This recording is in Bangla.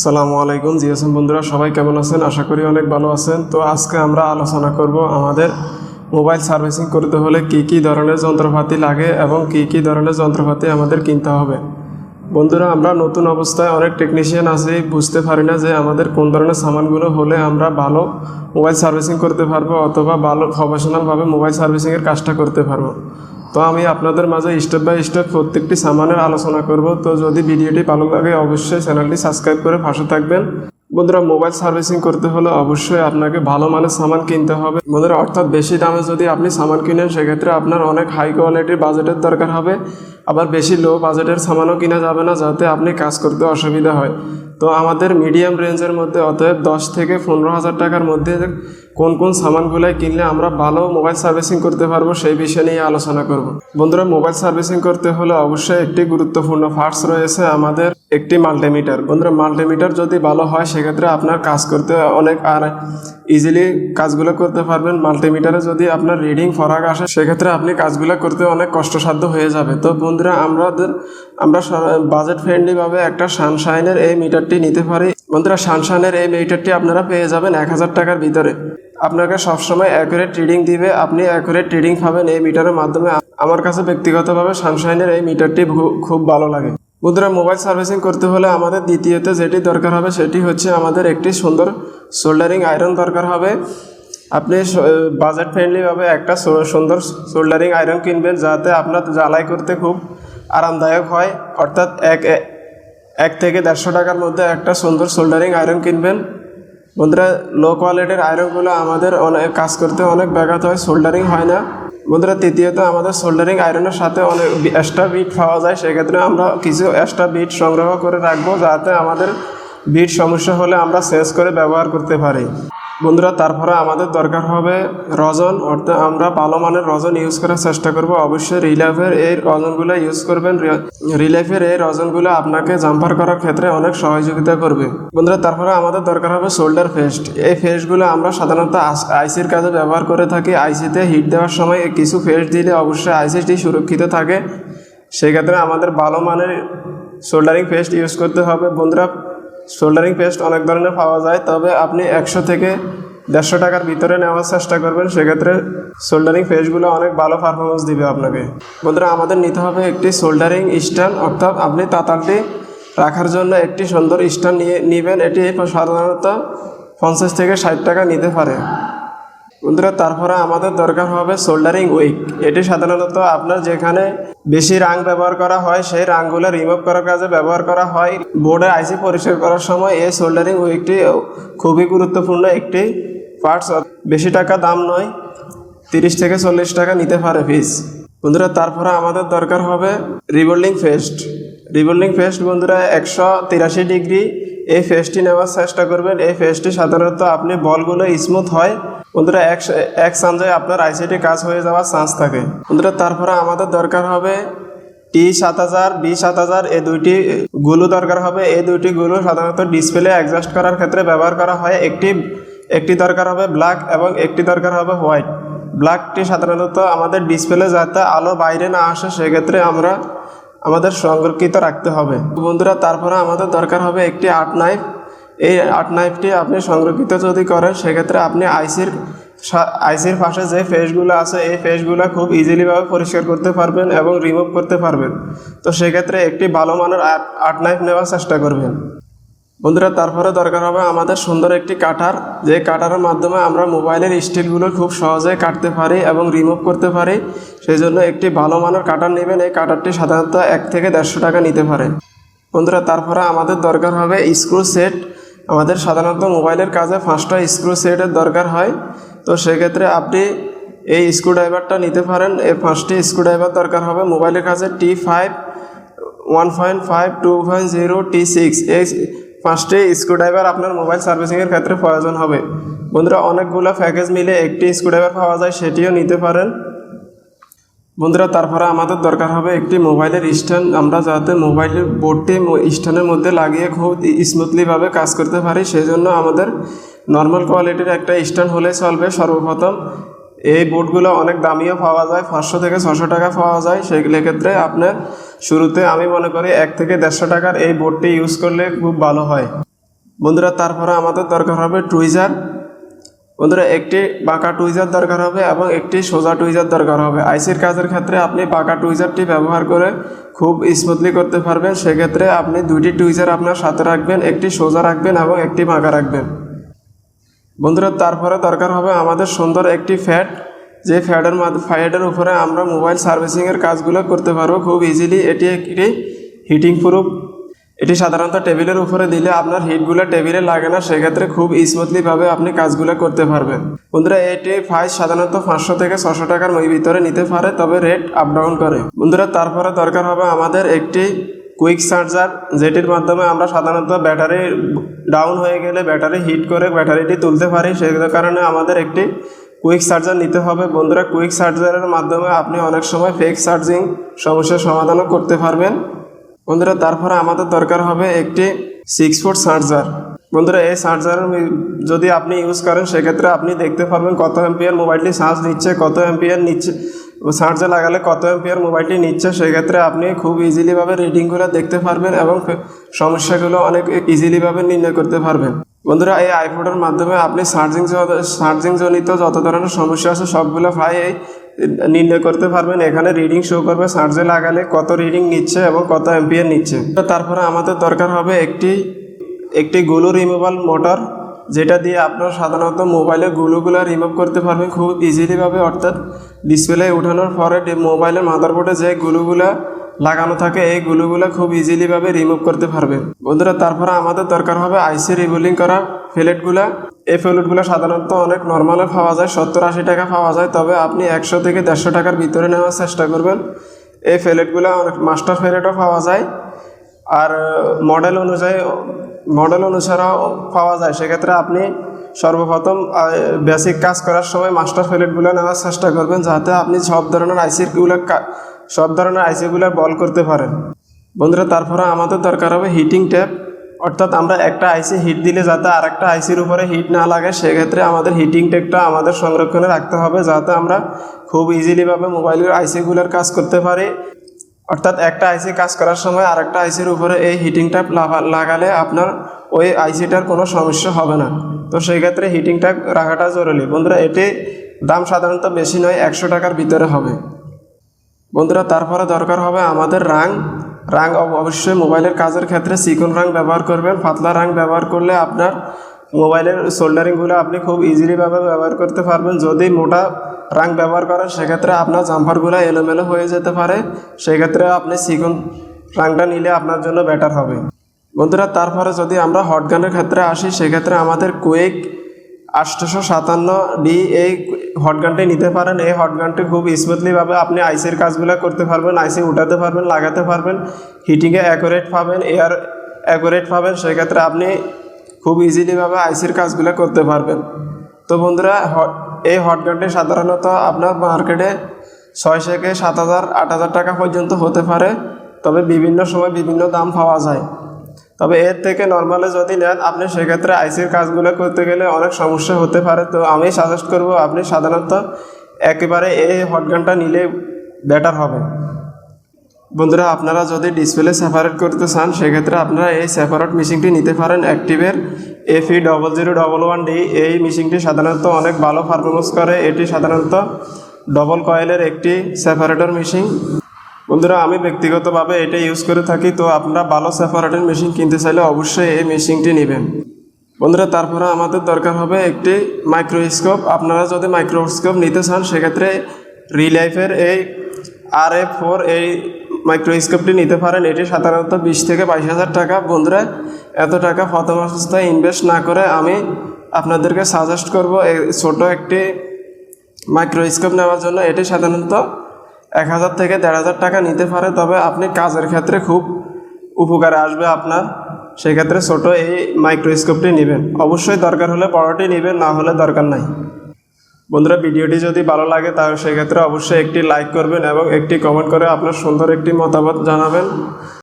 সালামু আলাইকুম জিএসএম বন্ধুরা, সবাই কেমন আছেন? আশা করি অনেক ভালো আছেন। তো আজকে আমরা আলোচনা করব আমাদের মোবাইল সার্ভিসিং করতে হলে কি কি ধরনের যন্ত্রপাতি লাগে এবং কি কি ধরনের যন্ত্রপাতি আমাদের কিনতে হবে। বন্ধুরা, আমরা নতুন অবস্থায় অনেক টেকনিশিয়ান আছি, বুঝতে পারি না যে আমাদের কোন ধরনের সামানগুলো হলে আমরা ভালো মোবাইল সার্ভিসিং করতে পারব অথবা ভালো প্রফেশনালভাবে মোবাইল সার্ভিসিংয়ের কাজটা করতে পারব। তো আমি আপনাদের মাঝে স্টেপ বাই স্টেপ প্রত্যেকটি সামানের আলোচনা করব। তো যদি ভিডিওটি ভালো লাগে, অবশ্যই চ্যানেলটি সাবস্ক্রাইব করে ভাষা থাকবেন। বন্ধুরা মোবাইল সার্ভিসিং করতে হলে অবশ্যই আপনাকে ভালো মানের সামান কিনতে হবে। বন্ধুরা, অর্থাৎ বেশি দামে যদি আপনি সামান কিনেন, সেক্ষেত্রে আপনার অনেক হাই কোয়ালিটির বাজেটের দরকার হবে। আবার বেশি লো বাজেটের সামানও কিনা যাবে না, যাতে আপনি কাজ করতে অসুবিধা হয়। তো আমাদের মিডিয়াম রেঞ্জের মধ্যে অতএব দশ থেকে পনেরো হাজার টাকার মধ্যে কোন কোন সামানগুলাই কিনলে আমরা ভালো মোবাইল সার্ভিসিং করতে পারব, সেই বিষয় নিয়ে আলোচনা করব। বন্ধুরা মোবাইল সার্ভিসিং করতে হলে অবশ্যই একটি গুরুত্বপূর্ণ পার্টস রয়েছে আমাদের একটি মাল্টিমিটার বন্ধুরা মাল্টিমিটার যদি ভালো হয়, সেক্ষেত্রে আপনার কাজ করতে অনেক আর ইজিলি কাজগুলো করতে পারবেন। মাল্টিমিটারে যদি আপনার রিডিং ফরাক আসে, সেক্ষেত্রে আপনি কাজগুলো করতে অনেক কষ্টসাধ্য হয়ে যাবে। তো বন্ধুরা আমাদের আমরা বাজেট ফ্রেন্ডলিভাবে একটা সানশাইনের এই মিটারটি নিতে পারি। বন্ধুরা সানশাইনের এই মিটারটি আপনারা পেয়ে যাবেন এক হাজার টাকার ভিতরে। আপনাকে সবসময় অ্যাকুরেট রিডিং দিবে। আপনি অ্যাকুরেট রিডিং পাবেন এই মিটারের মাধ্যমে। আমার কাছে ব্যক্তিগতভাবে সানশাইনের এই মিটারটি খুব ভালো লাগে। বন্ধুরা মোবাইল সার্ভিসিং করতে হলে আমাদের দ্বিতীয়তে যেটি দরকার হবে সেটি হচ্ছে আমাদের একটি সুন্দর সোল্ডারিং আয়রন দরকার হবে। আপনি বাজেট ফ্রেন্ডলিভাবে একটা সুন্দর সোল্ডারিং আয়রন কিনবেন যাতে আপনার জ্বালাই করতে খুব আরামদায়ক হয়। অর্থাৎ এক এক থেকে দেড়শো টাকার মধ্যে একটা সুন্দর সোল্ডারিং আয়রন কিনবেন। বন্ধুরা লো কোয়ালিটির আয়রনগুলো আমাদের অনেক কাজ করতে অনেক ব্যাঘাত হয় সোল্ডারিং হয় না। বন্ধুরা, তৃতীয়ত আমাদের সোল্ডারিং আয়রনের সাথে অনেক এক্সট্রা বিট পাওয়া যায়। সেক্ষেত্রে আমরা কিছু এক্সট্রা বিট সংগ্রহ করে রাখব যাতে আমাদের বিট সমস্যা হলে আমরা সেচ করে ব্যবহার করতে পারি। বন্ধুরা, তারপরে আমাদের দরকার হবে রজন, অর্থাৎ আমরা ভালো মানের রজন ইউজ করার চেষ্টা করব। অবশ্যই রিলাইফের এই রজনগুলো ইউজ করবেন। রিলাইফের এই রজনগুলো আপনাকে জাম্পার করার ক্ষেত্রে অনেক সহযোগিতা করবে। বন্ধুরা, তারপরে আমাদের দরকার হবে শোল্ডার ফেস্ট এই ফেস্টগুলো আমরা সাধারণত আইসির কাজে ব্যবহার করে থাকি। আইসিতে হিট দেওয়ার সময় কিছু ফেস্ট দিলে অবশ্যই আইসিটি সুরক্ষিত থাকে। সেক্ষেত্রে আমাদের ভালো মানের সোল্ডারিং ফেস্ট ইউজ করতে হবে। বন্ধুরা সোল্ডারিং পেস্ট অনেক ধরনের পাওয়া যায়, তবে আপনি একশো থেকে দেড়শো টাকার ভিতরে নেওয়ার চেষ্টা করবেন। সেক্ষেত্রে সোল্ডারিং পেস্টগুলো অনেক ভালো পারফরমেন্স দিবে আপনাকে। বন্ধুরা, আমাদের নিতে হবে একটি সোল্ডারিং স্ট্যান্ড। অর্থাৎ আপনি তাতালটি রাখার জন্য একটি সুন্দর স্ট্যান্ড নিয়ে নেবেন। এটি সাধারণত পঞ্চাশ থেকে ষাট টাকা নিতে পারে। বন্ধুরা, তারপরে আমাদের দরকার হবে সোল্ডারিং উইক এটি সাধারণত আপনার যেখানে বেশি রাং ব্যবহার করা হয়, সেই রাংগুলো রিমুভ করার কাজে ব্যবহার করা হয়। বোর্ডে আইসি পরিষ্কার করার সময় এই সোল্ডারিং উইকটি খুবই গুরুত্বপূর্ণ একটি পার্টস বেশি টাকা দাম নয়, তিরিশ থেকে চল্লিশ টাকা নিতে পারে ফিস বন্ধুরা, তারপরে আমাদের দরকার হবে রিবোল্ডিং ফেস্ট রিবোল্ডিং ফেস্ট বন্ধুরা, একশো তিরাশি ডিগ্রি এই ফেস্টটি নেওয়ার চেষ্টা করবেন। এই ফেস্টটি সাধারণত আপনি বলগুলো স্মুথ হয় বন্ধুরা, এক এক সাঞ্জায় আপনার আইসিটি কাজ হয়ে যাওয়ার চান্স থাকে। বন্ধুরা, তারপরে আমাদের দরকার হবে টি সাত হাজার বি সাত হাজার এই দুইটি গুলো দরকার হবে। এই দুইটি গুলো সাধারণত ডিসপ্লে অ্যাডজাস্ট করার ক্ষেত্রে ব্যবহার করা হয়। একটি একটি দরকার হবে ব্ল্যাক এবং একটি দরকার হবে হোয়াইট ব্ল্যাকটি সাধারণত আমাদের ডিসপ্লে যাতে আলো বাইরে না আসে, সেক্ষেত্রে আমরা আমাদের সংরক্ষিত রাখতে হবে। বন্ধুরা, তারপরে আমাদের দরকার হবে একটি আর্ট নাইফ এই আর্ট নাইফটি আপনি সংরক্ষিত যদি করেন, সেক্ষেত্রে আপনি আইসির আইসির পাশে যে ফেসগুলো আছে, এই ফেসগুলো খুব ইজিলিভাবে পরিষ্কার করতে পারবেন এবং রিমুভ করতে পারবেন। তো সেক্ষেত্রে একটি ভালো মানের আর্ট নাইফ নেওয়ার চেষ্টা করবেন। বন্ধুরা, তারপরে দরকার হবে আমাদের সুন্দর একটি কাটার। যে কাটারের মাধ্যমে আমরা মোবাইলের স্টিলগুলো খুব সহজে কাটতে পারি এবং রিমুভ করতে পারি সেই জন্য একটি ভালো মানের কাটার নেবেন। এই কাটারটি সাধারণত এক থেকে দেড়শো টাকা নিতে পারে। বন্ধুরা, তারপরে আমাদের দরকার হবে স্ক্রু সেট। আমাদের সাধারণত মোবাইলের কাজে পাঁচটা স্ক্রু সেটের দরকার হয়। তো সেক্ষেত্রে আপনি এই স্ক্রু ড্রাইভারটা নিতে পারেন। এই পাঁচটি স্ক্রু ড্রাইভার দরকার হবে মোবাইলের কাছে T five one point five two point zero T six এই পাঁচটি স্ক্রুড্রাইভার আপনার মোবাইল সার্ভিসিংয়ের ক্ষেত্রে প্রয়োজন হবে। বন্ধুরা, অনেকগুলো প্যাকেজ মিলে একটি স্ক্রুড্রাইভার পাওয়া যায়, সেটিও নিতে পারেন। বন্ধুরা, তারপরে আমাদের দরকার হবে একটি মোবাইলের স্ট্যান্ড। আমরা যাতে মোবাইলের বোর্ডটি স্ট্যান্ডের মধ্যে লাগিয়ে খুব স্মুথলিভাবে কাজ করতে পারি সেই জন্য আমাদের নর্মাল কোয়ালিটির একটা স্ট্যান্ড হলে চলবে সর্বপ্রথম। এই বোর্ডগুলো অনেক দামিও পাওয়া যায়, পাঁচশো থেকে ছশো টাকা পাওয়া যায়। সেগুলো ক্ষেত্রে আপনার শুরুতে আমি মনে করি এক থেকে দেড়শো টাকার এই বোর্ডটি ইউজ করলে খুব ভালো হয়। বন্ধুরা, তারপরে আমাদের দরকার হবে টুইজার বন্ধুরা, একটি বাঁকা টুইজার দরকার হবে এবং একটি সোজা টুইজার দরকার হবে। আইসির কাজের ক্ষেত্রে আপনি বাঁকা টুইজারটি ব্যবহার করে খুব স্মুথলি করতে পারবেন। সেক্ষেত্রে আপনি দুইটি টুইজার আপনার সাথে রাখবেন, একটি সোজা রাখবেন এবং একটি বাঁকা রাখবেন। বন্ধুরা, তারপরে দরকার হবে আমাদের সুন্দর একটি ফ্যাট যে ফ্যাটের ফ্যাটের উপরে আমরা মোবাইল সার্ভিসিংয়ের কাজগুলো করতে পারব। খুব ইজিলি এটি একটি হিটিং প্রুফ এটি সাধারণত টেবিলের উপরে দিলে আপনার হিটগুলো টেবিলে লাগে না, সেক্ষেত্রে খুব স্মুথলিভাবে আপনি কাজগুলো করতে পারবেন। বন্ধুরা, এটি প্রাইস সাধারণত পাঁচশো থেকে ছশো টাকার ভিতরে নিতে পারে, তবে রেট আপ ডাউন করে। বন্ধুরা, তারপরে দরকার হবে আমাদের একটি কুইক চার্জার যেটির মাধ্যমে আমরা সাধারণত ব্যাটারি ডাউন হয়ে গেলে ব্যাটারি হিট করে ব্যাটারিটি তুলতে পারি সেই কারণে আমাদের একটি কুইক চার্জার নিতে হবে। বন্ধুরা কুইক চার্জারের মাধ্যমে আপনি অনেক সময় ফেক চার্জিং সমস্যার সমাধানও করতে পারবেন। বন্ধুরা, তারপরে আমাদের দরকার হবে একটি সিক্স ফুট চার্জার বন্ধুরা, এই চার্জার যদি আপনি ইউজ করেন, সেক্ষেত্রে আপনি দেখতে পারবেন কত এমপিয়ার মোবাইলটি চার্জ নিচ্ছে, কত এমপিয়ার নিচ্ছে। চার্জে লাগালে কত এমপিয়ার মোবাইলটি নিচ্ছে, সেক্ষেত্রে আপনি খুব ইজিলিভাবে রিডিংগুলো দেখতে পারবেন এবং সমস্যাগুলো অনেক ইজিলিভাবে নির্ণয় করতে পারবেন। বন্ধুরা, এই আইফোনের মাধ্যমে আপনি চার্জিং চার্জিং জনিত যত ধরনের সমস্যা আছে, সবগুলো প্রায় এই নির্ণয় করতে পারবেন। এখানে রিডিং শো করবে। সার্জে লাগালে কত রিডিং নিচ্ছে এবং কত এমপিয়ার নিচ্ছে। তারপরে আমাদের দরকার হবে একটি একটি গুলো রিমুভাল মোটর যেটা দিয়ে আপনার সাধারণত মোবাইলে গুলোগুলো রিমুভ করতে পারবেন খুব ইজিলিভাবে অর্থাৎ ডিসপ্লে ওঠানোর পরে মোবাইলের মাদারবোর্ডে যে গুলোগুলো লাগানো থাকে, এই গুলোগুলো খুব ইজিলিভাবে রিমুভ করতে পারবে। বন্ধুরা, তারপরে আমাদের দরকার হবে আইসি রিভোলিং করা ফ্লেটগুলা এই ফ্লেটগুলো সাধারণত অনেক নর্মালে পাওয়া যায়, সত্তর আশি টাকা পাওয়া যায়, তবে আপনি একশো থেকে দেড়শো টাকার ভিতরে নেওয়ার চেষ্টা করবেন। এই ফ্লেটগুলো অনেক মাস্টার ফ্লেটও পাওয়া যায়। আর মডেল অনুযায়ী মডেল অনুসারেও পাওয়া যায়। সেক্ষেত্রে আপনি সর্বপ্রথম বেসিক কাজ করার সময় মাস্টার ফ্লেটগুলো নেওয়ার চেষ্টা করবেন যাতে আপনি সব ধরনের আইসিগুলো সব ধরনের আইসিগুলো বল করতে পারেন। বন্ধুরা, তারপরে আমাদের দরকার হবে হিটিং ট্যাপ অর্থাৎ আমরা একটা আইসি হিট দিলে যাতে আর একটা আইসির উপরে হিট না লাগে, সেক্ষেত্রে আমাদের হিটিং ট্যাপটা আমাদের সংরক্ষণে রাখতে হবে যাতে আমরা খুব ইজিলিভাবে মোবাইলের আইসিগুলোর কাজ করতে পারি। অর্থাৎ একটা আইসি কাজ করার সময় আরেকটা আইসির উপরে এই হিটিং ট্যাপ লাগালে আপনার ওই আইসিটার কোনো সমস্যা হবে না। তো সেই ক্ষেত্রে হিটিং ট্যাপ রাখাটা জরুরি। বন্ধুরা, এটি দাম সাধারণত বেশি নয়, একশো টাকার ভিতরে হবে। বন্ধুরা, তারপরে দরকার হবে আমাদের রাং রাং অবশ্যই মোবাইলের কাজের ক্ষেত্রে চিকন রাং ব্যবহার করবেন। পাতলা রাং ব্যবহার করলে আপনার মোবাইলের সোল্ডারিংগুলো আপনি খুব ইজিলিভাবে ব্যবহার করতে পারবেন। যদি মোটা রাং ব্যবহার করেন, সেক্ষেত্রে আপনার জাম্পারগুলো এলোমেলো হয়ে যেতে পারে। সেক্ষেত্রে আপনি চিকন রাংটা নিলে আপনার জন্য বেটার হবে। বন্ধুরা, তারপরে যদি আমরা হটগানের ক্ষেত্রে আসি, সেক্ষেত্রে আমাদের কুয়েক আটশোশো সাতান্ন ডি এই হটগানটি নিতে পারেন। এই হটগানটি খুব স্মুথলিভাবে আপনি আইসির কাজগুলো করতে পারবেন আইসি উঠাতে পারবেন, লাগাতে পারবেন। হিটিংয়ে অ্যাকোরেট পাবেন এয়ার অ্যাকোরেট পাবেন। সেক্ষেত্রে আপনি খুব ইজিলিভাবে আইসির কাজগুলো করতে পারবেন। তো বন্ধুরা এই হটগানটি সাধারণত আপনার মার্কেটে ছয় থেকে সাত হাজার, আট হাজার টাকা পর্যন্ত হতে পারে। তবে বিভিন্ন সময় বিভিন্ন দাম পাওয়া যায়। তবে এর থেকে নর্মালে যদি নেন, আপনি সেক্ষেত্রে আইসির কাজগুলো করতে গেলে অনেক সমস্যা হতে পারে। তো আমি সাজেস্ট করব, আপনি সাধারণত একেবারে এই হটগানটা নিলে বেটার হবে। বন্ধুরা, আপনারা যদি ডিসপ্লে সেপারেট করতে চান, সেক্ষেত্রে আপনারা এই সেপারেট মেশিনটি নিতে পারেন অ্যাক্টিভের এফি double zero double one D এই মেশিনটি সাধারণত অনেক ভালো পারফরমেন্স করে। এটি সাধারণত ডবল কয়েলের একটি সেপারেটর মেশিন বন্ধুরা, আমি ব্যক্তিগতভাবে এটা ইউজ করে থাকি, তো আপনারা ভালো সেপারেটর মেশিন কিনতে চাইলে অবশ্যই এই মেশিনটি নেবেন। বন্ধুরা, তারপরে আমাদের দরকার হবে একটি মাইক্রোস্কোপ আপনারা যদি মাইক্রোস্কোপ নিতে চান, সেক্ষেত্রে রিলাইফের এই আর এফ ফোর এই মাইক্রোস্কোপটি নিতে পারেন। এটি সাধারণত বিশ থেকে বাইশ হাজার টাকা। বন্ধুরা, এত টাকা প্রথম অবস্থায় ইনভেস্ট না করে আমি আপনাদেরকে সাজেস্ট করব এই ছোটো একটি মাইক্রোস্কোপ নেওয়ার জন্য। এটি সাধারণত এক হাজার থেকে দেড় হাজার টাকা নিতে পারে। তবে আপনি কাজের ক্ষেত্রে খুব উপকারে আসবে আপনার। সেক্ষেত্রে ছোটো এই মাইক্রোস্কোপটি নেবেন। অবশ্যই দরকার হলে বড়টি নেবেন, না হলে দরকার নাই। বন্ধুরা, ভিডিওটি যদি ভালো লাগে, তাহলে সেক্ষেত্রে অবশ্যই একটি লাইক করবেন এবং একটি কমেন্ট করে আপনার সুন্দর একটি মতামত জানাবেন।